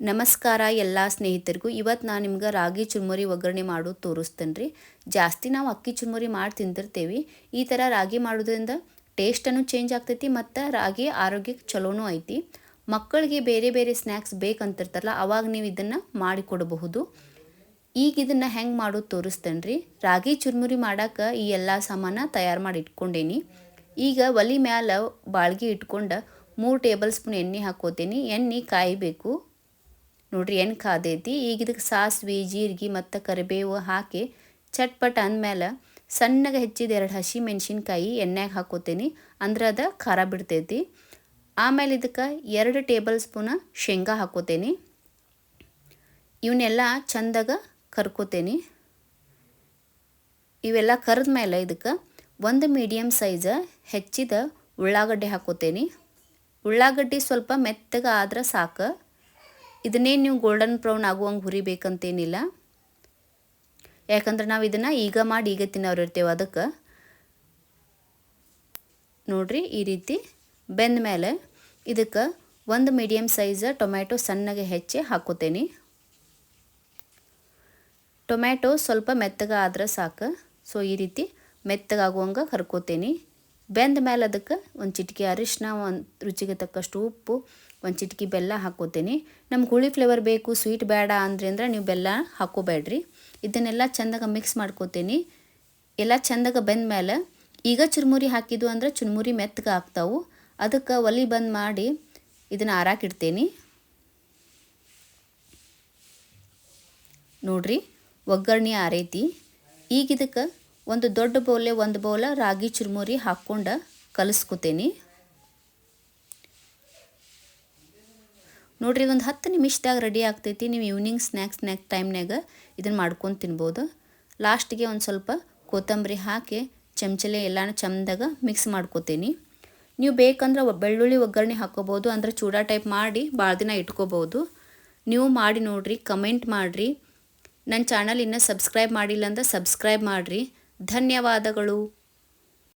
ನಮಸ್ಕಾರ ಎಲ್ಲ ಸ್ನೇಹಿತರಿಗೂ. ಇವತ್ತು ನಾನು ನಿಮ್ಗೆ ರಾಗಿ ಚುರ್ಮುರಿ ಒಗ್ಗರಣೆ ಮಾಡೋದು ತೋರಿಸ್ತೇನೆ ರೀ ಜಾಸ್ತಿ ನಾವು ಅಕ್ಕಿ ಚುರ್ಮುರಿ ಮಾಡಿ ತಿಂತಿರ್ತೀವಿ ಈ ಥರ ರಾಗಿ ಮಾಡೋದ್ರಿಂದ ಟೇಸ್ಟನ್ನು ಚೇಂಜ್ ಆಗ್ತೈತಿ ಮತ್ತು ರಾಗಿ ಆರೋಗ್ಯಕ್ಕೆ ಚಲೋನೂ ಐತಿ. ಮಕ್ಕಳಿಗೆ ಬೇರೆ ಬೇರೆ ಸ್ನ್ಯಾಕ್ಸ್ ಬೇಕಂತಿರ್ತಾರಲ್ಲ, ಅವಾಗ ನೀವು ಇದನ್ನು ಮಾಡಿಕೊಡಬಹುದು ಈಗ ಇದನ್ನು ಹೆಂಗೆ ಮಾಡೋದು ತೋರಿಸ್ತೇನೆ ರೀ ರಾಗಿ ಚುರ್ಮುರಿ ಮಾಡೋಕೆ ಈ ಎಲ್ಲ ಸಾಮಾನ ತಯಾರು ಮಾಡಿ ಇಟ್ಕೊಂಡೇನಿ. ಈಗ ಒಲಿ ಮ್ಯಾಲ ಬಾಳ್ಗೆ ಇಟ್ಕೊಂಡು ಮೂರು ಟೇಬಲ್ ಸ್ಪೂನ್ ಎಣ್ಣೆ ಹಾಕೋತೀನಿ. ಎಣ್ಣೆ ಕಾಯಬೇಕು. ನೋಡ್ರಿ ಏನು ಕಾದೈತಿ? ಈಗ ಇದಕ್ಕೆ ಸಾಸಿವೆ, ಜೀರಿಗೆ ಮತ್ತು ಕರಿಬೇವು ಹಾಕಿ ಚಟ್ಪಟ್ ಅಂದಮೇಲೆ ಸಣ್ಣಗೆ ಹೆಚ್ಚಿದ ಎರಡು ಹಸಿ ಮೆಣಸಿನ್ಕಾಯಿ ಎಣ್ಣೆಗೆ ಹಾಕೋತೀನಿ. ಅಂದ್ರೆ ಅದು ಖಾರ ಬಿಡ್ತೈತಿ. ಆಮೇಲೆ ಇದಕ್ಕೆ ಎರಡು ಟೇಬಲ್ ಸ್ಪೂನ ಶೇಂಗಾ ಹಾಕೋತೀನಿ. ಇವನ್ನೆಲ್ಲ ಚಂದಾಗ ಕರ್ಕೋತೀನಿ. ಇವೆಲ್ಲ ಕರೆದ ಮೇಲೆ ಇದಕ್ಕೆ ಒಂದು ಮೀಡಿಯಮ್ ಸೈಜ ಹೆಚ್ಚಿದ ಉಳ್ಳಾಗಡ್ಡೆ ಹಾಕೋತೀನಿ. ಉಳ್ಳಾಗಡ್ಡಿ ಸ್ವಲ್ಪ ಮೆತ್ತಗೆ ಆದ್ರೆ ಸಾಕು. ಇದನ್ನೇ ನೀವು ಗೋಲ್ಡನ್ ಬ್ರೌನ್ ಆಗುವಂಗೆ ಹುರಿಬೇಕಂತೇನಿಲ್ಲ. ಯಾಕಂದ್ರೆ ನಾವು ಇದನ್ನು ಈಗ ಮಾಡಿ ಈಗ ತಿನ್ನೋರು ಇರ್ತೇವೆ ಅದಕ್ಕೆ. ನೋಡ್ರಿ ಈ ರೀತಿ ಬೆಂದ ಮೇಲೆ ಇದಕ್ಕೆ ಒಂದು ಮೀಡಿಯಮ್ ಸೈಜ್ ಟೊಮ್ಯಾಟೊ ಸಣ್ಣಗೆ ಹೆಚ್ಚಿ ಹಾಕೋತೇನೆ ಟೊಮ್ಯಾಟೊ ಸ್ವಲ್ಪ ಮೆತ್ತಗೆ ಆದ್ರೆ ಸಾಕು. ಸೊ ಈ ರೀತಿ ಮೆತ್ತಗಾಗುವಂಗೆ ಕರ್ಕೋತೇನೆ. ಬೆಂದ ಮೇಲೆ ಅದಕ್ಕೆ ಒಂದು ಚಿಟಿಕೆ ಅರಿಶಿನ ಒಂದು ರುಚಿಗೆ ತಕ್ಕಷ್ಟು ಉಪ್ಪು, ಒಂದು ಚಿಟಿಕೆ ಬೆಲ್ಲ ಹಾಕೋತೀನಿ. ನಮ್ಗೆ ಹುಳಿ ಫ್ಲೇವರ್ ಬೇಕು ಸ್ವೀಟ್ ಬೇಡ ಅಂದ್ರೆ ಅಂದ್ರೆ ನೀವು ಬೆಲ್ಲ ಹಾಕೋಬೇಡ್ರಿ. ಇದನ್ನೆಲ್ಲ ಚೆಂದಾಗ ಮಿಕ್ಸ್ ಮಾಡ್ಕೋತೀನಿ. ಎಲ್ಲ ಚೆಂದಾಗ ಬೆಂದ ಮೇಲೆ ಈಗ ಚುರುಮುರಿ ಹಾಕಿದ್ದು ಅಂದ್ರೆ ಚುರುಮುರಿ ಮೆತ್ತಗೆ ಹಾಕ್ತಾವು ಅದಕ್ಕೆ ಒಲಿ ಬಂದ್ ಮಾಡಿ ಇದನ್ನು ಆರಾಕಿಡ್ತೀನಿ. ನೋಡ್ರಿ, ಒಗ್ಗರಣೆ ಆರೈತಿ. ಈಗ ಇದಕ್ಕೆ ಒಂದು ದೊಡ್ಡ ಬೌಲೆ ಒಂದು ಬೌಲ ರಾಗಿ ಚುರುಮುರಿ ಹಾಕ್ಕೊಂಡು ಕಲಿಸ್ಕೊತೀನಿ. ನೋಡಿರಿ, ಇದೊಂದು ಹತ್ತು ನಿಮಿಷದಾಗ ರೆಡಿ ಆಗ್ತೈತಿ. ನೀವು ಈವ್ನಿಂಗ್ ಸ್ನ್ಯಾಕ್ ಸ್ನ್ಯಾಕ್ ಟೈಮ್ನಾಗ ಇದನ್ನು ಮಾಡ್ಕೊಂಡು ತಿನ್ಬೋದು. ಲಾಸ್ಟಿಗೆ ಒಂದು ಸ್ವಲ್ಪ ಕೊತ್ತಂಬರಿ ಹಾಕಿ ಚಮಚಲೆ ಎಲ್ಲನೂ ಚಂದಾಗ ಮಿಕ್ಸ್ ಮಾಡ್ಕೋತೀನಿ. ನೀವು ಬೇಕಂದ್ರೆ ಬೆಳ್ಳುಳ್ಳಿ ಒಗ್ಗರಣೆ ಹಾಕೋಬೋದು, ಅಂದ್ರೆ ಚೂಡ ಟೈಪ್ ಮಾಡಿ ಭಾಳ ದಿನ ಇಟ್ಕೋಬೋದು. ನೀವು ಮಾಡಿ ನೋಡಿರಿ ಕಮೆಂಟ್ ಮಾಡಿರಿ. ನನ್ನ ಚಾನಲ್ ಇನ್ನೂ ಸಬ್ಸ್ಕ್ರೈಬ್ ಮಾಡಿಲ್ಲ ಅಂದ್ರೆ ಸಬ್ಸ್ಕ್ರೈಬ್ ಮಾಡಿರಿ. ಧನ್ಯವಾದಗಳು.